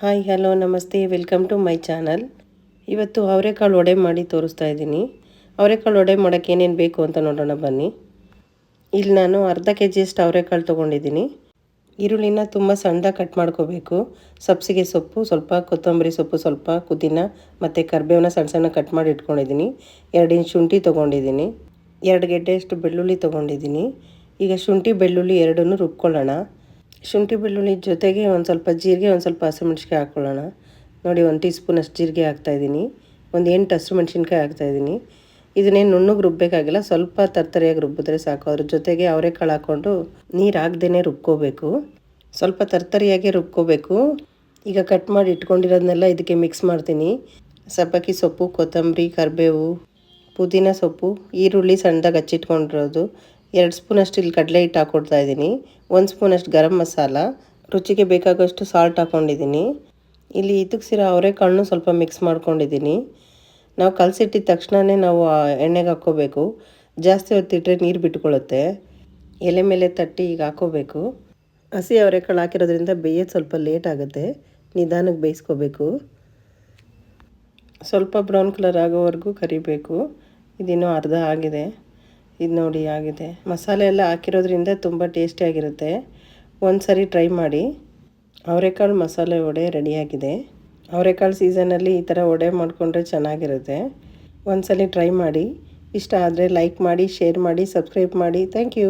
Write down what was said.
Hi, hello, namaste, welcome to my channel. ಇವತ್ತು ಅವರೆಕಾಳು ವಡೆ ಮಾಡಿ ತೋರಿಸ್ತಾ ಇದ್ದೀನಿ. ಅವರೆಕಾಳು ವಡೆ ಮಾಡೋಕ್ಕೆ ಏನೇನು ಬೇಕು ಅಂತ ನೋಡೋಣ ಬನ್ನಿ. ಇಲ್ಲಿ ನಾನು ಅರ್ಧ ಕೆ ಜಿಯಷ್ಟು ಅವರೆಕಾಳು ತೊಗೊಂಡಿದ್ದೀನಿ. ಈರುಳ್ಳಿನ ತುಂಬ ಸಣ್ಣದಾಗಿ ಕಟ್ ಮಾಡ್ಕೋಬೇಕು. ಸಬ್ಸಿಗೆ ಸೊಪ್ಪು, ಸ್ವಲ್ಪ ಕೊತ್ತಂಬರಿ ಸೊಪ್ಪು, ಸ್ವಲ್ಪ ಕುದಿನ ಮತ್ತು ಕರ್ಬೇವನ್ನ ಸಣ್ಣ ಸಣ್ಣ ಕಟ್ ಮಾಡಿ ಇಟ್ಕೊಂಡಿದ್ದೀನಿ. ಎರಡು ಇಂಚ್ ಶುಂಠಿ ತೊಗೊಂಡಿದ್ದೀನಿ. ಎರಡು ಗೆಡ್ಡೆಯಷ್ಟು ಬೆಳ್ಳುಳ್ಳಿ ತೊಗೊಂಡಿದ್ದೀನಿ. ಈಗ ಶುಂಠಿ, ಬೆಳ್ಳುಳ್ಳಿ ಎರಡನ್ನೂ ರುಬ್ಕೊಳ್ಳೋಣ. ಶುಂಠಿ ಬೆಳ್ಳುಳ್ಳಿ ಜೊತೆಗೆ ಒಂದು ಸ್ವಲ್ಪ ಜೀರಿಗೆ, ಒಂದು ಸ್ವಲ್ಪ ಹಸಿಮೆಣ್ಸಿಕಾಯಿ ಹಾಕ್ಕೊಳ್ಳೋಣ ನೋಡಿ, ಒಂದು ಟೀ ಸ್ಪೂನ್ ಅಷ್ಟು ಜೀರಿಗೆ ಹಾಕ್ತಾಯಿದ್ದೀನಿ ಒಂದು ಎಂಟು ಹಸಿರು ಮೆಣಸಿನ್ಕಾಯಿ ಹಾಕ್ತಾಯಿದ್ದೀನಿ ಇದನ್ನೇನು ನುಣ್ಣಗೆ ರುಬ್ಬಬೇಕಾಗಿಲ್ಲ ಸ್ವಲ್ಪ ತರ್ತರಿಯಾಗಿ ರುಬ್ಬಿದ್ರೆ ಸಾಕು. ಅದ್ರ ಜೊತೆಗೆ ಅವರೆಕಾಳು ಹಾಕ್ಕೊಂಡು ನೀರು ಹಾಕ್ದೇ ರುಬ್ಕೋಬೇಕು. ಸ್ವಲ್ಪ ತರ್ತರಿಯಾಗಿ ರುಬ್ಕೋಬೇಕು. ಈಗ ಕಟ್ ಮಾಡಿ ಇಟ್ಕೊಂಡಿರೋದನ್ನೆಲ್ಲ ಇದಕ್ಕೆ ಮಿಕ್ಸ್ ಮಾಡ್ತೀನಿ. ಸಬ್ಬಕ್ಕಿ ಸೊಪ್ಪು, ಕೊತ್ತಂಬರಿ, ಕರಿಬೇವು, ಪುದೀನ ಸೊಪ್ಪು, ಈರುಳ್ಳಿ ಸಣ್ಣದಾಗಿ ಹಚ್ಚಿಟ್ಕೊಂಡಿರೋದು. ಎರಡು ಸ್ಪೂನಷ್ಟು ಇಲ್ಲಿ ಕಡಲೆ ಹಿಟ್ಟು ಹಾಕ್ಕೊಡ್ತಾ ಇದ್ದೀನಿ. ಒಂದು ಸ್ಪೂನಷ್ಟು ಗರಂ ಮಸಾಲ, ರುಚಿಗೆ ಬೇಕಾಗೋಷ್ಟು ಸಾಲ್ಟ್ ಹಾಕ್ಕೊಂಡಿದ್ದೀನಿ ಇಲ್ಲಿ ಇತಕ್ಸಿರೋ ಅವರೆಕಾಳನ್ನು ಸ್ವಲ್ಪ ಮಿಕ್ಸ್ ಮಾಡ್ಕೊಂಡಿದ್ದೀನಿ. ನಾವು ಕಲಸಿಟ್ಟಿದ ತಕ್ಷಣವೇ ನಾವು ಎಣ್ಣೆಗೆ ಹಾಕ್ಕೋಬೇಕು. ಜಾಸ್ತಿ ಹೊತ್ತಿಟ್ಟರೆ ನೀರು ಬಿಟ್ಕೊಳ್ಳುತ್ತೆ. ಎಲೆ ಮೇಲೆ ತಟ್ಟಿ ಈಗ ಹಾಕ್ಕೋಬೇಕು. ಹಸಿ ಅವರೆಕಾಳು ಹಾಕಿರೋದ್ರಿಂದ ಬೇಯೋದು ಸ್ವಲ್ಪ ಲೇಟ್ ಆಗುತ್ತೆ. ನಿಧಾನಕ್ಕೆ ಬೇಯಿಸ್ಕೋಬೇಕು. ಸ್ವಲ್ಪ ಬ್ರೌನ್ ಕಲರ್ ಆಗೋವರೆಗೂ ಕರಿಬೇಕು. ಇದಿನ್ನೂ ಅರ್ಧ ಆಗಿದೆ. ಇದು ನೋಡಿ ಆಗಿದೆ. ಮಸಾಲೆ ಎಲ್ಲ ಹಾಕಿರೋದ್ರಿಂದ ತುಂಬ ಟೇಸ್ಟಿಯಾಗಿರುತ್ತೆ ಒಂದು ಸರಿ ಟ್ರೈ ಮಾಡಿ. ಅವರೆಕಾಳು ಮಸಾಲೆ ವಡೆ ರೆಡಿಯಾಗಿದೆ ಅವರೆಕಾಳು ಸೀಸನಲ್ಲಿ ಈ ಥರ ವಡೆ ಮಾಡಿಕೊಂಡ್ರೆ ಚೆನ್ನಾಗಿರುತ್ತೆ. ಒಂದು ಸಲ ಟ್ರೈ ಮಾಡಿ. ಇಷ್ಟ ಆದರೆ ಲೈಕ್ ಮಾಡಿ ಶೇರ್ ಮಾಡಿ ಸಬ್ಸ್ಕ್ರೈಬ್ ಮಾಡಿ. Thank you